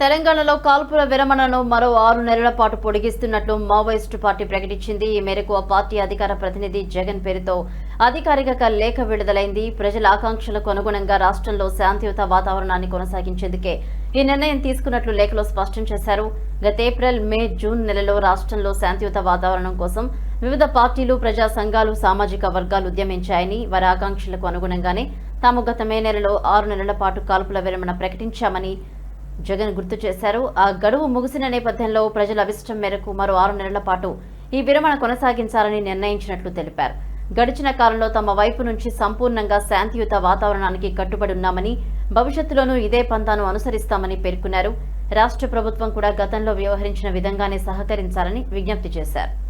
తెలంగాణలో కాల్పుల విరమణను మరో ఆరు నెలల పాటు పొడిగిస్తున్నట్లు మావోయిస్టు పార్టీ ప్రకటించింది. ఈ మేరకు ఆ పార్టీ అధికార ప్రతినిధి జగన్ పేరుతో అధికారిక లేఖ విడుదలైంది. ప్రజల ఆకాంక్షలకు అనుగుణంగా రాష్ట్రంలో శాంతియుత వాతావరణాన్ని కొనసాగించేందుకే ఈ నిర్ణయం తీసుకున్నట్లు లేఖలో స్పష్టం చేశారు. గత ఏప్రిల్ మే జూన్ నెలలో రాష్ట్రంలో శాంతియుత వాతావరణం కోసం వివిధ పార్టీలు ప్రజా సంఘాలు సామాజిక వర్గాలు ఉద్యమించాయని వారి ఆకాంక్షలకు అనుగుణంగానే తాము గత మే నెలలో ఆరు నెలల పాటు కాల్పుల విరమణ ప్రకటించామని జగన్ గుర్తు చేశారు. ఆ గడువు ముగిసిన నేపథ్యంలో ప్రజల అభిష్టం మేరకు మరో ఆరు నెలల పాటు ఈ విరమణ కొనసాగించాలని నిర్ణయించినట్లు తెలిపారు. గడిచిన కాలంలో తమ వైపు నుంచి సంపూర్ణంగా శాంతియుత వాతావరణానికి కట్టుబడి ఉన్నామని భవిష్యత్తులోనూ ఇదే పంతాను అనుసరిస్తామని పేర్కొన్నారు. రాష్ట్ర ప్రభుత్వం కూడా గతంలో వ్యవహరించిన విధంగానే సహకరించాలని విజ్ఞప్తి చేశారు.